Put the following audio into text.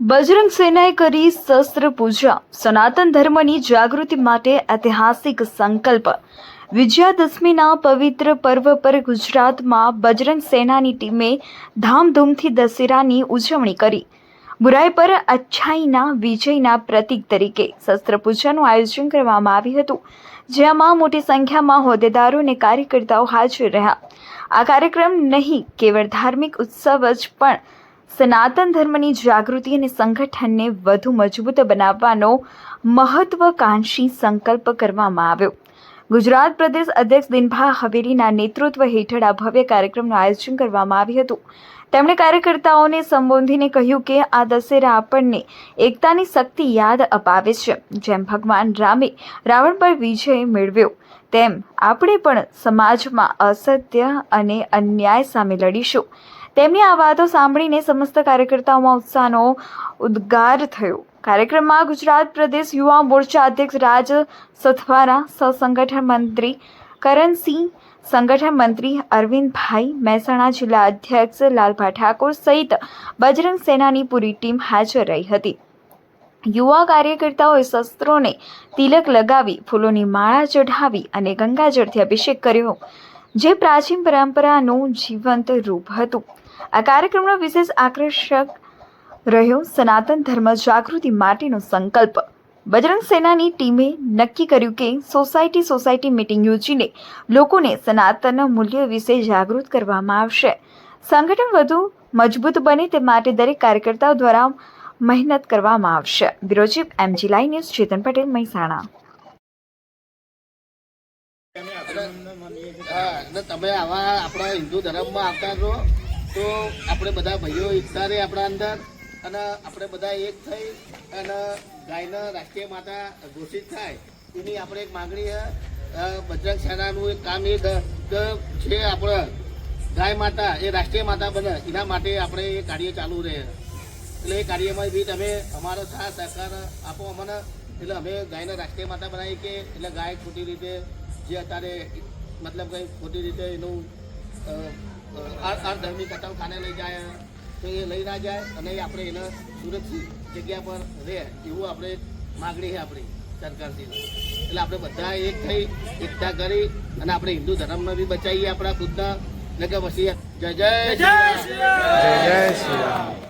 બજરંગ સેનાએ કરી શસ્ત્ર પૂજા. સનાતન ધર્મની જાગૃતિ માટે ઐતિહાસિક સંકલ્પ. વિજયાદશમીના પવિત્ર પર્વ પર ગુજરાતમાં બજરંગ સેનાની ટીમે ધામધૂમથી દશેરાની ઉજવણી કરી. બુરાઈ પર અચ્છાઈના વિજયના પ્રતીક તરીકે શસ્ત્ર પૂજાનું આયોજન કરવામાં આવ્યું હતું, જેમાં મોટી સંખ્યામાં હોદ્દેદારો અને કાર્યકર્તાઓ હાજર રહ્યા. આ કાર્યક્રમ નહીં, કેવળ ધાર્મિક ઉત્સવ જ પણ સનાતન ધર્મની જાગૃતિ અને સંગઠનને વધુ મજબૂત બનાવવાનો મહત્વકાંક્ષી સંકલ્પ કરવામાં આવ્યો. ગુજરાત પ્રદેશ અધ્યક્ષ દિનભા હવેરીના નેતૃત્વ હેઠળ આ ભવ્ય કાર્યક્રમનું આયોજન કરવામાં આવ્યું હતું. તેમણે કાર્યકર્તાઓને સંબોધીને કહ્યું કે આ દશેરા આપણને એકતાની શક્તિ યાદ અપાવે છે. જેમ ભગવાન રામે રાવણ પર વિજય મેળવ્યો, તેમ આપણે પણ સમાજમાં અસત્ય અને અન્યાય સામે લડીશું. તેમની આ વાતો સાંભળીને સમસ્ત કાર્યકર્તાઓમાં ઉત્સાહનો ઉદ્ગાર થયો. કાર્યક્રમમાં ગુજરાત પ્રદેશ યુવા મોરચા અધ્યક્ષ રાજ સથવારા, સહસંગઠન મંત્રી કરણસિંહ, સંગઠન મંત્રી અરવિંદભાઈ મહેસાણા, જિલ્લા અધ્યક્ષ લાલભા ઠાકોર સહિત બજરંગ સેનાની પૂરી ટીમ હાજર રહી હતી. યુવા કાર્યકર્તાઓએ શસ્ત્રોને તિલક લગાવી, ફૂલોની માળા ચઢાવી અને ગંગાજળથી અભિષેક કર્યો, જે પ્રાચીન પરંપરાનું જીવંત રૂપ હતું. આ કાર્યક્રમનો વિશેષ આકર્ષક રહ્યો સનાતન ધર્મ જાગૃતિ માટેનો સંકલ્પ. બજરંગ સેનાની ટીમે નક્કી કર્યું કે સોસાયટી સોસાયટી મિટિંગ યોજીને લોકોને સનાતન મૂલ્ય વિશે જાગૃત કરવામાં આવશે. સંગઠન વધુ મજબૂત બને તે માટે દરેક કાર્યકર્તાઓ દ્વારા મહેનત કરવામાં આવશે. બ્યુરો ચીફ એમજી લાઈ ન્યૂઝ, ચેતન પટેલ, મહેસાણા. તમે આવા આપણા હિન્દુ ધર્મમાં આવતા છો. તો આપણે બધા ભાઈઓ એકતા રહે આપણા અંદર અને આપણે બધા એક થઈ અને ગાયના રાષ્ટ્રીય માતા ઘોષિત થાય. એની આપણે એક માગણી છે બજરંગ સેનાનું એક કામ એ છે આપણે. ગાય માતા એ રાષ્ટ્રીય માતા બને. એના માટે આપણે એ કાર્ય ચાલુ રહે. એટલે એ કાર્યમાં બી તમે અમારો સાથ, સહકાર આપો અમને. એટલે અમે ગાયને રાષ્ટ્રીય માતા બનાવી કે, એટલે ગાય ખોટી રીતે જે અત્યારે, મતલબ કંઈ ખોટી રીતે એનું અર્ધર્મી કતલખાને લઈ જાય, તો એ લઈ ના જાય અને આપણે એને સુરક્ષિત જગ્યા પર રહે એવું આપણે માગણી છે આપણી સરકારથી એટલે આપણે બધા એક થઈ એકતા કરી અને આપણે હિન્દુ ધર્મને બી બચાવીએ આપણા ખુદના. કે પછી જય જય જય જય શ્રી રામ.